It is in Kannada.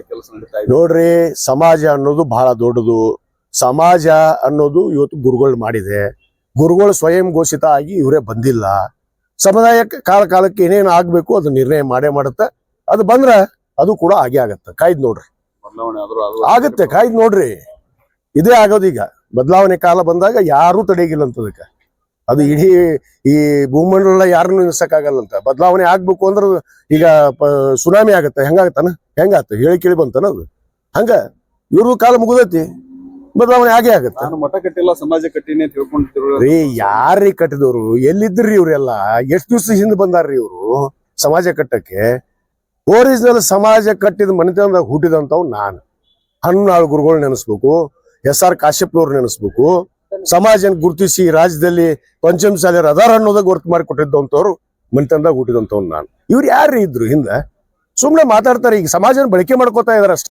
ಕೆಲಸ ನಡೀತಾ ಇದೆ. ನೋಡ್ರಿ ಸಮಾಜ ಅನ್ನೋದು ಬಹಳ ದೊಡ್ಡದು. ಸಮಾಜ ಅನ್ನೋದು ಇವತ್ತು ಗುರುಗಳು ಮಾಡಿದೆ. ಗುರುಗಳು ಸ್ವಯಂ ಘೋಷಿತ ಆಗಿ ಇವರೇ ಬಂದಿಲ್ಲ. ಸಮುದಾಯಕ್ಕೆ ಕಾಲ ಕಾಲಕ್ಕೆ ಏನೇನು ಆಗ್ಬೇಕು ಅದು ನಿರ್ಣಯ ಮಾಡೇ ಮಾಡುತ್ತೆ. ಅದು ಬಂದ್ರೆ ಅದು ಕೂಡ ಆಗೇ ಆಗತ್ತೆ. ಕಾಯ್ದು ನೋಡ್ರಿ. ಆಗತ್ತೆ ಕಾಯ್ದು ನೋಡ್ರಿ. ಇದೇ ಆಗೋದು ಈಗ. ಬದಲಾವಣೆ ಕಾಲ ಬಂದಾಗ ಯಾರು ತಡೆಗಿಲ್ಲ ಅಂತ ಅದಕ್ಕೆ ಅದು ಇಡೀ ಈ ಭೂಮಂಡಲ ಯಾರನ್ನು ನಿಲ್ಸಕ್ಕಾಗಲ್ಲಂತ ಬದಲಾವಣೆ ಆಗ್ಬೇಕು ಅಂದ್ರೆ ಈಗ ಸುನಾಮಿ ಆಗತ್ತೆ. ಹೆಂಗಾಗತ್ತಾನ? ಹೆಂಗಾತ? ಹೇಳಿ ಕೇಳಿ ಬಂತಾನ ಅದು. ಹಂಗ ಇವ್ರ ಕಾಲ ಮುಗಿದೈತಿ. ಬದಲಾವಣೆ ಆಗೇ ಆಗತ್ತ. ಮಠ ಕಟ್ಟಿಲ್ಲ ಸಮಾಜ ಕಟ್ಟಿನೇ ಅಂತ ರೀ ಯಾರೀ ಕಟ್ಟಿದವ್ರು? ಎಲ್ಲಿದ್ರಿ ಇವ್ರೆಲ್ಲ? ಎಷ್ಟ್ ದಿವ್ಸ ಹಿಂದೆ ಬಂದಾರ್ರಿ ಇವ್ರು? ಸಮಾಜ ಕಟ್ಟಕ್ಕೆ? ಓರಿಜಿನಲ್ ಸಮಾಜ ಕಟ್ಟಿದ ಮನೆತನದಾಗ ಹುಟ್ಟಿದಂತವ್ ನಾನು. ಹನ್ನಾಳು ಗುರುಗಳು ನೆನೆಸ್ಬೇಕು. S R ಕಾಶ್ಯಪ್ನವ್ರು ನೆನೆಸ್ಬೇಕು. ಸಮಾಜನ ಗುರುತಿಸಿ ರಾಜ್ಯದಲ್ಲಿ ಪಂಚಮಸಾಲಿಯರ್ ಅದಾರ ಅನ್ನೋದಾಗ ಗುರುತು ಮಾಡಿ ಕೊಟ್ಟಿದ್ದಂಥವ್ರು ಮನೆತನದಾಗ ಹುಟ್ಟಿದಂಥವ್ನು ನಾನು. ಇವ್ರು ಯಾರು ಇದ್ರು ಹಿಂದೆ? ಸುಮ್ನೆ ಮಾತಾಡ್ತಾರೆ, ಈಗ ಸಮಾಜನ ಬಳಕೆ ಮಾಡ್ಕೋತಾ ಇದಾರೆ ಅಷ್ಟೇ.